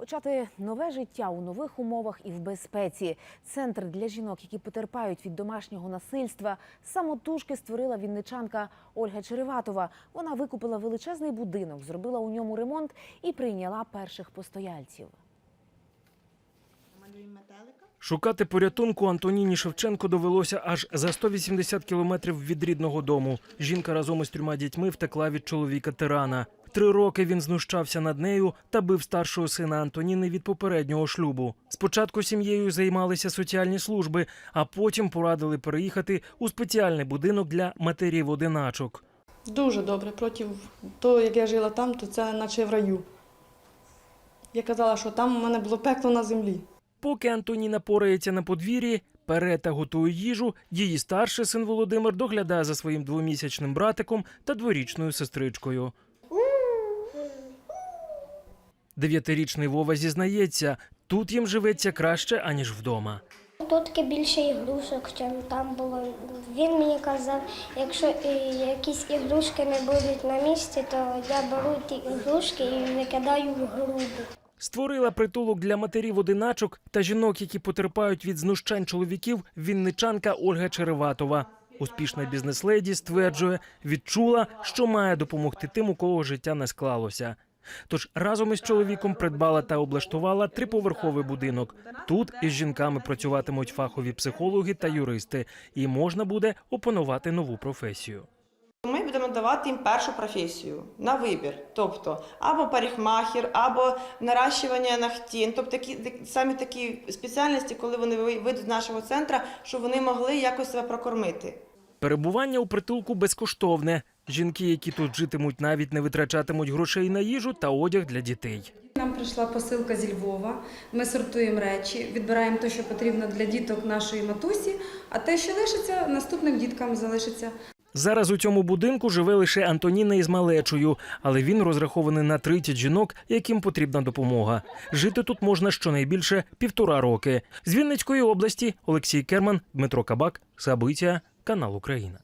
Почати нове життя у нових умовах і в безпеці. Центр для жінок, які потерпають від домашнього насильства, самотужки створила вінничанка Ольга Череватова. Вона викупила величезний будинок, зробила у ньому ремонт і прийняла перших постояльців. Шукати порятунку Антоніні Шевченко довелося аж за 180 кілометрів від рідного дому. Жінка разом із трьома дітьми втекла від чоловіка тирана. Три роки він знущався над нею та бив старшого сина Антоніни від попереднього шлюбу. Спочатку сім'єю займалися соціальні служби, а потім порадили переїхати у спеціальний будинок для матерів-одиначок. Дуже добре. Проти того, як я жила там, то це наче в раю. Я казала, що там у мене було пекло на землі. Поки Антоніна порається на подвір'ї, пере та готує їжу, її старший син Володимир доглядає за своїм двомісячним братиком та дворічною сестричкою. Дев'ятирічний Вова зізнається, тут їм живеться краще, аніж вдома. Тут більше ігрушок, ніж там було. Він мені казав, якщо якісь ігрушки не будуть на місці, то я беру ті ігрушки і викидаю в груди. Створила притулок для матерів-одиначок та жінок, які потерпають від знущань чоловіків, вінничанка Ольга Череватова. Успішна бізнес-леді стверджує, відчула, що має допомогти тим, у кого життя не склалося. Тож разом із чоловіком придбала та облаштувала триповерховий будинок. Тут із жінками працюватимуть фахові психологи та юристи, і можна буде опанувати нову професію. Ми будемо давати їм першу професію на вибір, тобто або парикмахер, або наращування ногтін, тобто такі, саме такі спеціальності, коли вони ви- вийдуть з нашого центру, щоб вони могли якось себе прокормити. Перебування у притулку безкоштовне. Жінки, які тут житимуть, навіть не витрачатимуть грошей на їжу та одяг для дітей. Нам прийшла посилка зі Львова. Ми сортуємо речі, відбираємо те, що потрібно для діток нашої матусі, а те, що лишиться, наступним діткам залишиться. Зараз у цьому будинку живе лише Антоніна із малечою, але він розрахований на 30 жінок, яким потрібна допомога. Жити тут можна щонайбільше півтора роки. З Вінницької області Олексій Керман, Дмитро Кабак, Сабиття, канал Україна.